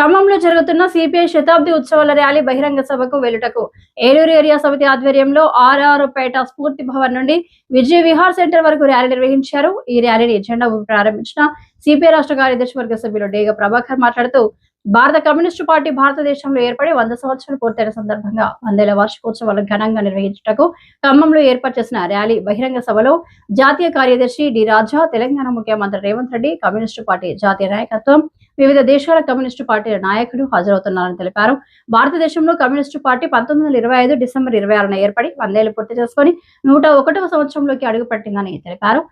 ఖమ్మంలో జరుగుతున్న సిపిఐ శతాబ్ది ఉత్సవాల ర్యాలీ బహిరంగ సభకు వెలుటకు. ఏలూరు ఏరియా సమితి ఆధ్వర్యంలో ఆర్ఆర్ పేట స్ఫూర్తి భవన్ నుండి విజయ విహార్ సెంటర్ వరకు ర్యాలీ నిర్వహించారు. ఈ ర్యాలీని జెండా ప్రారంభించిన సిపిఐ రాష్ట్ర కార్యదర్శి వర్గ సభ్యులు డేగ ప్రభాకర్ మాట్లాడుతూ భారత కమ్యూనిస్టు పార్టీ భారతదేశంలో ఏర్పడి వంద సంవత్సరాలు పూర్తయిన సందర్భంగా వందేల వార్షికోత్సవాలు ఘనంగా నిర్వహించుటకు ఖమ్మంలో ఏర్పాటు చేసిన ర్యాలీ బహిరంగ సభలో జాతీయ కార్యదర్శి డి రాజా తెలంగాణ ముఖ్యమంత్రి రేవంత్ రెడ్డి కమ్యూనిస్టు పార్టీ జాతీయ నాయకత్వం వివిధ దేశాల కమ్యూనిస్టు పార్టీల నాయకులు హాజరవుతున్నారని తెలిపారు. భారతదేశంలో కమ్యూనిస్టు పార్టీ పంతొమ్మిది వందల ఇరవై ఐదు డిసెంబర్ ఇరవై ఆరున ఏర్పడి వందేళ్ళు పూర్తి చేసుకుని నూట ఒకటవ సంవత్సరంలోకి అడుగుపెట్టిందని తెలిపారు.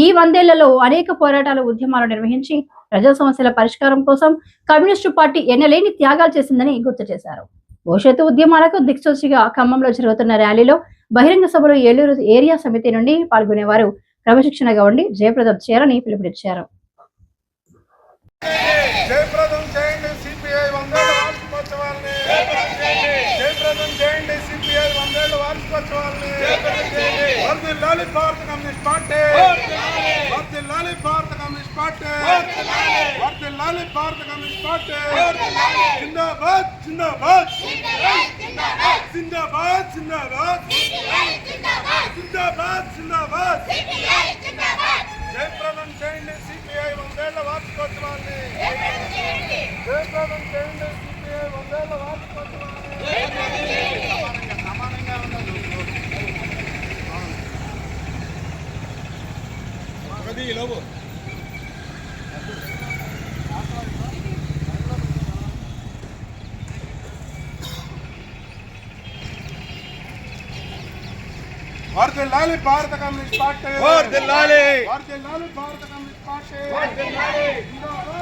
ఈ వందేళ్ళలో అనేక పోరాటాలు ఉద్యమాలు నిర్వహించి ప్రజా సమస్యల పరిష్కారం కోసం కమ్యూనిస్టు పార్టీ ఎన్నలేని త్యాగాలు చేసిందని గుర్తు చేశారు. భవిష్యత్తు ఉద్యమాలకు దిక్సూచిగా ఖమ్మంలో జరుగుతున్న ర్యాలీలో బహిరంగ సభలో ఏలూరు ఏరియా సమితి నుండి పాల్గొనేవారు క్రమశిక్షణగా ఉండి జయప్రదం చేయాలని పిలుపునిచ్చారు. జయప్రదం చేయండి సిపిఐ వందేళ్ళ వార్షికోత్సవాల్ని. జయప్రదం చేయండి సిపిఐ వందేళ్ళ వార్షికోత్సవాల్ని. వర్ధిల్లాలి భారత కమ్యూనిస్ట్ పార్టీ. వర్ధిల్లాలి భారత కమ్యూనిస్ట్ కమ్యూనిస్ట్ పార్టీ. వర్ధిల్లాలి భారత కమ్యూనిస్ట్ పార్టీ. జిందాబాద్ జిందాబాద్. జిందాబాద్ జిందాబాద్. జిందాబాద్ జిందాబాద్. జయప్రదం చేయండి సిపిఐ వందేళ్ళ వార్షికోత్సవాన్ని. జయప్రదం చేయండి. వర్ధిల్లాలి భారత కమ్యూనిస్ట్ పార్టీ వర్ధిల్లాలి. వర్ధిల్లాలి భారత కమ్యూనిస్ట్ పార్టీ జిందాబాద్